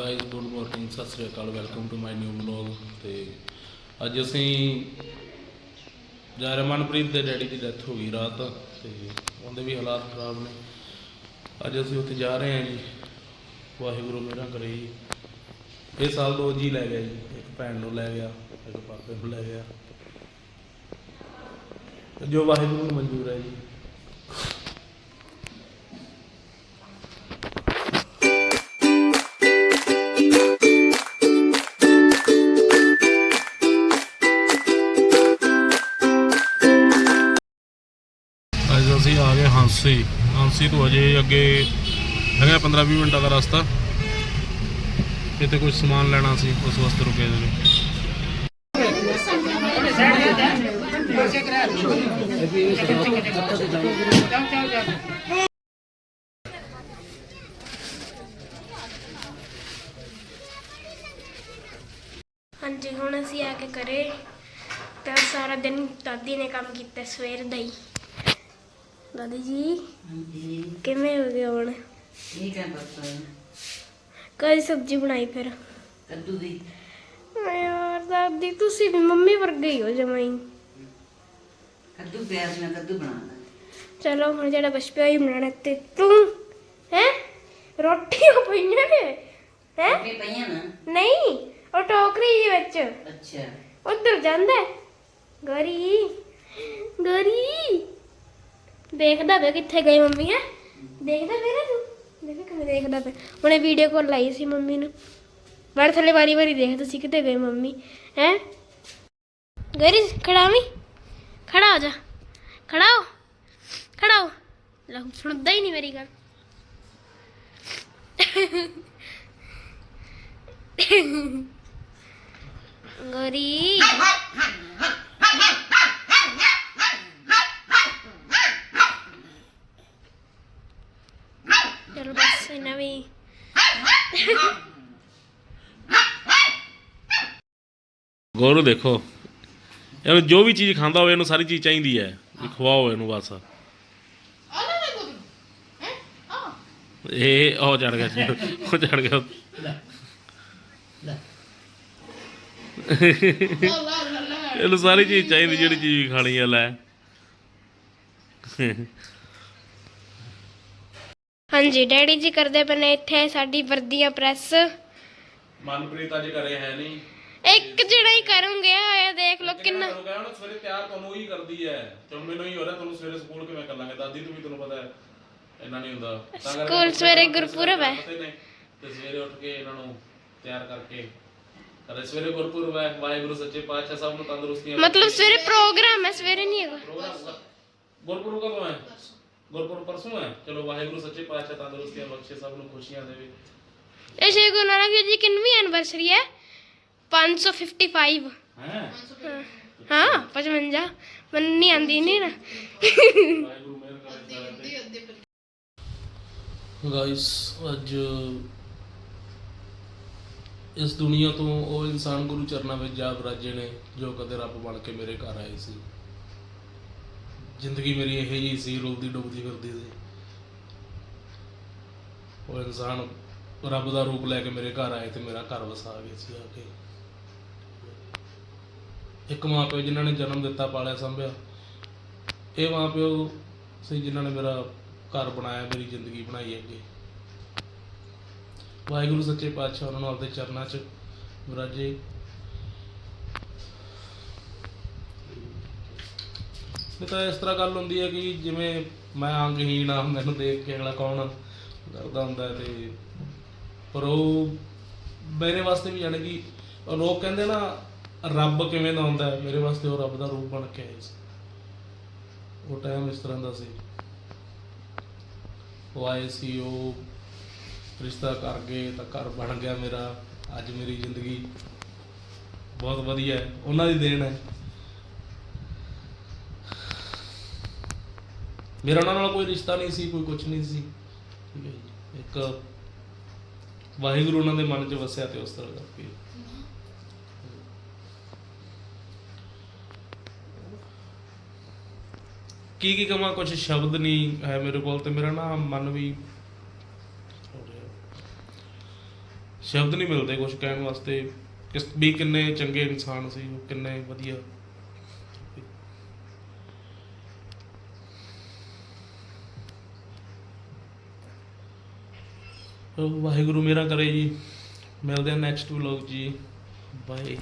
Guys good morning Sat Sri Akal welcome to my new vlog ਤੇ ਅੱਜ ਅਸੀਂ ਜਾ ਮਨਪ੍ਰੀਤ ਦੇ ਡੈਡੀ ਦੀ ਡੈਥ ਹੋ ਗਈ ਰਾਤ ਤੇ ਉਹਦੇ ਵੀ ਹਾਲਾਤ ਖਰਾਬ ਨੇ। ਅੱਜ ਅਸੀਂ ਉੱਥੇ ਜਾ ਰਹੇ ਹਾਂ ਜੀ। ਵਾਹਿਗੁਰੂ ਮੇਰਾ ਕਰੇ ਜੀ। ਇਹ ਸਾਲ ਦੋ ਜੀ ਲੈ ਗਿਆ ਜੀ। ਇੱਕ ਭੈਣ ਨੂੰ ਲੈ ਗਿਆ, ਇੱਕ ਪਾਪੇ ਨੂੰ ਲੈ ਗਿਆ। ਜੋ ਵਾਹਿਗੁਰੂ ਨੂੰ ਮਨਜ਼ੂਰ ਹੈ ਜੀ। ਅੱਜ ਅਸੀਂ ਆ ਗਏ ਹਾਂਸੀ। ਹਾਂਸੀ ਤੋਂ ਅਜੇ ਅੱਗੇ ਹੈਗਾ 15-20 ਮਿੰਟਾਂ ਦਾ ਰਸਤਾ। ਇੱਥੇ ਕੁਝ ਸਮਾਨ ਲੈਣਾ ਸੀ, ਉਸ ਵਾਸਤੇ ਰੁਕੇ ਜੀ ਹਾਂਜੀ, ਹੁਣ ਅਸੀਂ ਆ ਕੇ ਕਰੇ ਤਾਂ ਸਾਰਾ ਦਿਨ ਦਾਦੀ ਨੇ ਕੰਮ ਕੀਤਾ, ਸਵੇਰ ਦਾ ਹੀ। ਦਾਦੀ ਜੀ? ਹਾਂਜੀ। ਕਿਵੇਂ ਹੋ ਗਏ ਹੁਣ? ਠੀਕ ਹੈ ਬਸ। ਕਦੀ ਸਬਜ਼ੀ ਬਣਾਈ ਫਿਰ? ਕੱਦੂ ਦੀ। ਯਾਰ ਦਾਦੀ ਤੁਸੀਂ ਵੀ ਮੰਮੀ ਵਰਗੇ ਹੀ ਹੋ ਜਮਾਈ ਕੱਦੂ ਪਿਆਜ਼ ਨਾਲ ਕੱਦੂ ਬਣਾਉਣਾ ਚਲੋ ਹੁਣ ਜਿਹੜਾ ਕੁਛ ਪਿਆ ਹੀ ਬਣਾਣਾ ਤੇ ਤੂੰ ਹੈ? ਰੋਟੀਆਂ ਪਈਆਂ ਨੇ ਹੈ? ਪਈਆਂ ਨਾ? ਨਹੀਂ ਉਹ ਟੋਕਰੀ ਦੇ ਵਿੱਚ। ਅੱਛਾ। ਉਧਰ ਜਾਂਦਾ। ਹੈ। ਗਰੀ ਗਰੀ। ਦੇਖਦਾ ਵੇ ਕਿੱਥੇ ਗਈ ਮੰਮੀ ਹੈ। ਦੇਖਦਾ ਵੇ ਨਾ ਤੂੰ। ਦੇਖ ਕਿਵੇਂ ਦੇਖਦਾ ਪਿਆ। ਉਹਨੇ ਵੀਡੀਓ ਕਾਲ ਲਾਈ ਸੀ ਮੰਮੀ ਨੂੰ। ਬੜ ਥੱਲੇ ਵਾਰੀ ਵਾਰੀ ਦੇਖਦਾ ਸੀ ਕਿੱਥੇ ਗਏ ਮੰਮੀ। ਹੈ? ਗਰੀ ਖੜਾਵੀਂ ਖੜਾ ਹੋ ਜਾ। ਖੜਾ ਹੋ। ਖੜਾ ਹੋ। ਲੈ ਸੁਣਦਾ ਹੀ ਨਹੀਂ ਮੇਰੀ ਗੱਲ। ਗਰੀ। ਚਲੋ ਬਸ ਇਹਨਾਂ ਵੀ ਗੌਰਵ ਦੇਖੋ। ਇਹਨੂੰ ਜੋ ਵੀ ਚੀਜ਼ ਖਾਂਦਾ ਹੋਵੇ, ਇਹਨੂੰ ਸਾਰੀ ਚੀਜ਼ ਚਾਹੀਦੀ ਹੈ। ਵੀ ਖਵਾਓ ਇਹਨੂੰ ਬਸ। ਇਹ ਉਹ ਚੜ ਗਿਆ ਉਹ ਚੜ ਗਿਆ। ਇਹਨੂੰ ਸਾਰੀ ਚੀਜ਼ ਚਾਹੀਦੀ ਜਿਹੜੀ ਚੀਜ਼ ਵੀ ਖਾਣੀ ਆ ਲੈ। ਹਾਂਜੀ ਡੈਡੀ ਜੀ ਕਰਦੇ ਪਏ ਨੇ ਇੱਥੇ ਸਾਡੀ ਵਰਦੀਆਂ ਪ੍ਰੈਸ। ਮਨਪ੍ਰੀਤ ਅੱਜ ਕਰੇ ਹੈ ਨਹੀਂ। ਇੱਕ ਜਿਹੜਾ ਹੀ ਕਰੂੰਗੇ ਆਇਆ ਦੇਖ ਲਓ ਕਿੰਨਾ ਤੁਹਾਨੂੰ ਕਹਿਆ ਨਾ ਸਵੇਰੇ ਤਿਆਰ ਤੁਹਾਨੂੰ ਹੀ ਕਰਦੀ ਹੈ। ਤੇ ਹੁਣ ਮੈਨੂੰ ਹੀ ਹੋ ਰਿਹਾ ਤੁਹਾਨੂੰ ਸਵੇਰੇ ਸਕੂਲ ਕਿਵੇਂ ਕਰ ਲਾਂਗੇ ਦਾਦੀ ਨੂੰ ਵੀ ਤੁਹਾਨੂੰ ਪਤਾ ਹੈ ਇੰਨਾ ਨਹੀਂ ਹੁੰਦਾ। ਤਾਂ ਕਰਕੇ ਸਕੂਲ ਸਵੇਰੇ ਗੁਰਪੁਰਬ ਹੈ। ਪਤਾ ਹੀ ਨਹੀਂ। ਤੇ ਸਵੇਰੇ ਉੱਠ ਕੇ ਇਹਨਾਂ ਨੂੰ ਤਿਆਰ ਕਰਕੇ। ਕਰੇ ਸਵੇਰੇ ਗੁਰਪੁਰਬ ਹੈ ਵਾਹਿਗੁਰੂ ਸੱਚੇ ਪਾਤਸ਼ਾਹ ਸਭ ਨੂੰ ਤੰਦਰੁਸਤੀਆਂ ਮਤਲਬ ਸਵੇਰੇ ਪ੍ਰੋਗਰਾਮ ਹੈ ਸਵੇਰੇ ਨਹੀਂ ਹੈਗਾ। ਪ੍ਰੋਗਰਾਮ ਹੋਗਾ। ਗੁਰਪੁਰਬ ਕਦੋਂ ਹੈ? ਗੁਰਪੁਰਬ ਪਰਸੋਂ ਹੈ। ਚਲੋ ਵਾਹਿਗੁਰੂ ਸੱਚੇ ਪਾਤਸ਼ਾਹ ਤੰਦਰੁਸਤੀਆਂ ਬਖਸ਼ੇ ਸਭ ਨੂੰ ਖੁਸ਼ੀਆਂ ਦੇਵੇ। ਇਹ ਸ਼੍ਰੀ ਗੁਰੂ ਨਾਨਕ ਦੇਵ ਜੀ ਕਿੰਨਵੀਂ ਐਨਵਰਸਰੀ ਹੈ? 555 ਹੈ? ਹਾਂ 55 ਮੈਨੂੰ ਨਹੀਂ ਆਂਦੀ ਨਹੀਂ ਨਾ। ਵਾਹਿਗੁਰੂ ਮਿਹਰ ਕਰੇ ਗਾਇਸ ਅੱਜ ਇਸ ਦੁਨੀਆ ਤੋਂ ਉਹ ਇਨਸਾਨ ਗੁਰੂ ਚਰਨਾਂ ਵਿੱਚ ਜਾ ਬਰਾਜੇ ਨੇ ਜੋ ਕਦੇ ਰੱਬ ਬਣ ਕੇ ਮੇਰੇ ਘਰ ਆਏ ਸੀ। ਜ਼ਿੰਦਗੀ ਮੇਰੀ ਇਹ ਜਿਹੀ ਸੀ, ਰੋਲਦੀ ਡੁੱਬਦੀ ਫਿਰਦੀ ਸੀ। ਉਹ ਇਨਸਾਨ ਰੱਬ ਦਾ ਰੂਪ ਲੈ ਕੇ ਮੇਰੇ ਘਰ ਆਏ ਤੇ ਮੇਰਾ ਘਰ ਵਸਾ ਗਏ ਸੀ ਆ ਕੇ। ਇੱਕ ਮਾਂ ਪਿਓ ਜਿਨ੍ਹਾਂ ਨੇ ਜਨਮ ਦਿੱਤਾ, ਪਾਲਿਆ, ਸੰਭਿਆ, ਇਹ ਮਾਂ ਪਿਓ ਸੀ ਜਿਨ੍ਹਾਂ ਨੇ ਮੇਰਾ ਘਰ ਬਣਾਇਆ, ਮੇਰੀ ਜ਼ਿੰਦਗੀ ਬਣਾਈ ਅੱਗੇ। ਵਾਹਿਗੁਰੂ ਸੱਚੇ ਪਾਤਸ਼ਾਹ, ਉਹਨਾਂ ਨੂੰ ਆਪਦੇ ਚਰਨਾਂ 'ਚ ਵਿਰਾਜੇ। ਇਹ ਤਾਂ ਇਸ ਤਰ੍ਹਾਂ ਗੱਲ ਹੁੰਦੀ ਹੈ ਕਿ ਜਿਵੇਂ ਮੈਂ ਅੰਗਹੀਣ ਆ, ਮੈਨੂੰ ਦੇਖ ਕੇ ਅਗਲਾ ਕੌਣ ਕਰਦਾ ਹੁੰਦਾ ਹੈ ਤੇ ਪਰ ਉਹ ਮੇਰੇ ਵਾਸਤੇ ਵੀ ਜਾਣੀ ਕਿ ਉਹ ਲੋਕ ਕਹਿੰਦੇ ਨਾ, ਰੱਬ ਕਿਵੇਂ ਦਾ ਹੁੰਦਾ ਹੈ, ਮੇਰੇ ਵਾਸਤੇ ਉਹ ਰੱਬ ਦਾ ਰੂਪ ਬਣ ਕੇ ਆਇਆ ਸੀ। ਉਹ ਟਾਈਮ ਇਸ ਤਰ੍ਹਾਂ ਦਾ ਸੀ। ਉਹ ਆਏ ਸੀ, ਉਹ ਰਿਸ਼ਤਾ ਕਰ ਗਏ, ਤਾਂ ਘਰ ਬਣ ਗਿਆ ਮੇਰਾ, ਅੱਜ ਮੇਰੀ ਜ਼ਿੰਦਗੀ ਬਹੁਤ ਵਧੀਆ ਹੈ, ਉਹਨਾਂ ਦੀ ਦੇਣ ਹੈ। ਮੇਰਾ ਉਹਨਾਂ ਨਾਲ ਕੋਈ ਰਿਸ਼ਤਾ ਨਹੀਂ ਸੀ, ਕੋਈ ਕੁਝ ਨਹੀਂ ਸੀ। ਠੀਕ ਹੈ ਜੀ। ਇੱਕ ਵਾਹਿਗੁਰੂ ਉਹਨਾਂ ਦੇ ਮਨ 'ਚ ਵਸਿਆ ਤੇ ਉਸ ਤਰ੍ਹਾਂ ਕਰਕੇ। ਕੀ ਕੀ ਕਮਾਂ ਕੁਝ ਸ਼ਬਦ ਨਹੀਂ ਹੈ ਮੇਰੇ ਕੋਲ ਤੇ ਮੇਰਾ ਨਾ ਮਨ ਵੀ ਸ਼ਬਦ ਨਹੀਂ ਮਿਲਦੇ ਕੁਝ ਕਹਿਣ ਵਾਸਤੇ। ਕਿਸ ਵੀ ਕਿੰਨੇ ਚੰਗੇ ਇਨਸਾਨ ਸੀ, ਉਹ ਕਿੰਨੇ ਵਧੀਆ। ਵਾਹਿਗੁਰੂ ਮੇਰਾ ਕਰੇ ਜੀ। ਮਿਲਦੇ ਆ ਨੈਕਸਟ ਵਲੌਗ ਜੀ। ਬਾਏ